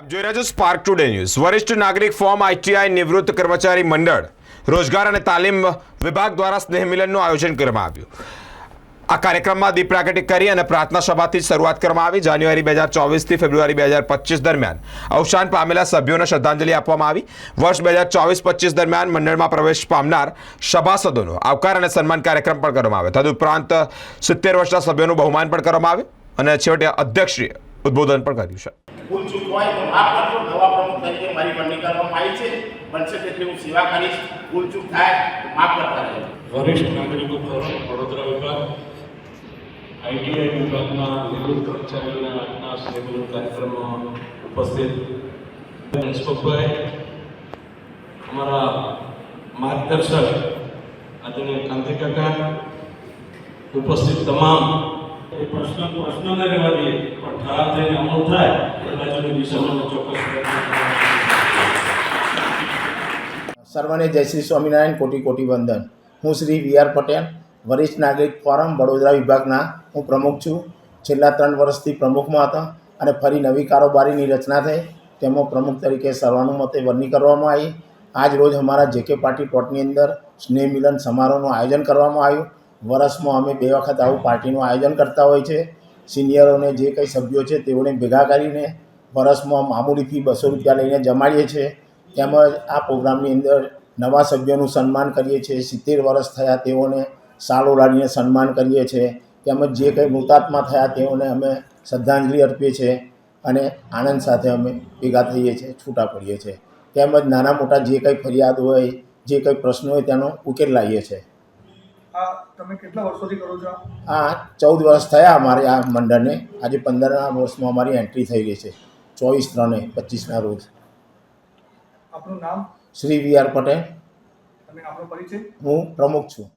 આપ જોઈ રહ્યા છો સ્પાર્ક ટુડે ન્યૂઝ વરિષ્ઠ નાગરિક ફોર્મ આઈટીઆઈ નિવૃત્ત કર્મચારી મંડળ, રોજગાર અને તાલીમ વિભાગ દ્વારા સ્નેહ મિલનનું આયોજન કરવામાં આવ્યું. આ કાર્યક્રમમાં દીપ પ્રાગટ્ય કરી અને પ્રાર્થના સભાથી શરૂઆત કરવામાં આવી. જાન્યુઆરી બે હજાર ચોવીસથી ફેબ્રુઆરી બે હજાર પચીસ દરમિયાન અવસાન પામેલા સભ્યોને શ્રદ્ધાંજલિ આપવામાં આવી. વર્ષ બે હજાર ચોવીસ પચીસ દરમિયાન મંડળમાં પ્રવેશ પામનાર સભાસદોનો આવકાર અને સન્માન કાર્યક્રમ પણ કરવામાં આવ્યો. તદુપરાંત સિત્તેર વર્ષના સભ્યોનું બહુમાન પણ કરવામાં આવ્યું અને છેવટે અધ્યક્ષશ્રીએ ઉદ્બોધન પણ કર્યું છે. ભૂલ ચૂક હોય તો માફ કરજો. નવા પ્રમુખ તરીકે મારી વરણી કરવામાં આવી છે. બનશે તેટલી હું સેવા કરીશ. ભૂલ ચૂક થાય તો માફ કરતા રહેજો. વરિષ્ઠ નાગરિકો ફોરમ વડોદરા વિભાગ આઈટીઆઈ વિભાગના નિવૃત્ત કર્મચારીઓના આજના સ્નેહમિલન કાર્યક્રમમાં ઉપસ્થિત હંસપતભાઈ અમારા માર્ગદર્શક આદરણીય કાંતિ કાકા ઉપસ્થિત તમામ એ પ્રશ્ન સર્વને જય શ્રી સ્વામિનારાયણ, કોટી કોટી વંદન. હું શ્રી વી આર પટેલ, વરિષ્ઠ નાગરિક ફોરમ વડોદરા વિભાગના હું પ્રમુખ છું. છેલ્લા ત્રણ વર્ષથી પ્રમુખમાં હતા અને ફરી નવી કારોબારીની રચના થઈ. તેમાં પ્રમુખ તરીકે સર્વાનુમતે વરણી કરવામાં આવી. આજ રોજ અમારા જેકે પાર્ટી પ્લોટની અંદર સ્નેહ મિલન સમારોહનું આયોજન કરવામાં આવ્યું. વર્ષમાં અમે બે વખત આવું પાર્ટીનું આયોજન કરતા હોય છે. સિનિયરોને જે કંઈ સભ્યો છે તેઓને ભેગા કરીને વર્ષમાં મામૂલી ફી બસો રૂપિયા લઈને જમાડીએ છીએ. તેમજ આ પ્રોગ્રામની અંદર નવા સભ્યોનું સન્માન કરીએ છીએ. સિત્તેર વર્ષ થયા તેઓને સાલ ઓઢાડીને સન્માન કરીએ છીએ. તેમજ જે કંઈ મૃતાત્મા થયા તેઓને અમે શ્રદ્ધાંજલિ અર્પીએ છીએ અને આનંદ સાથે અમે ભેગા થઈએ છીએ, છૂટા પડીએ છીએ. તેમજ નાના મોટા જે કંઈ ફરિયાદ હોય, જે કંઈ પ્રશ્નો હોય તેનો ઉકેલ લાવીએ છીએ. આ તમે કેટલા વર્ષોથી કરો છો? આ? આ ચૌદ વર્ષ થયા અમારે આ મંડળને. આજે પંદરના વર્ષમાં અમારી એન્ટ્રી થઈ ગઈ છે. ચોવીસ ત્રણે પચીસના રોજ. આપનું નામ? Shri V R Patel. અને આપનો પરિચય? હું પ્રમુખ છું.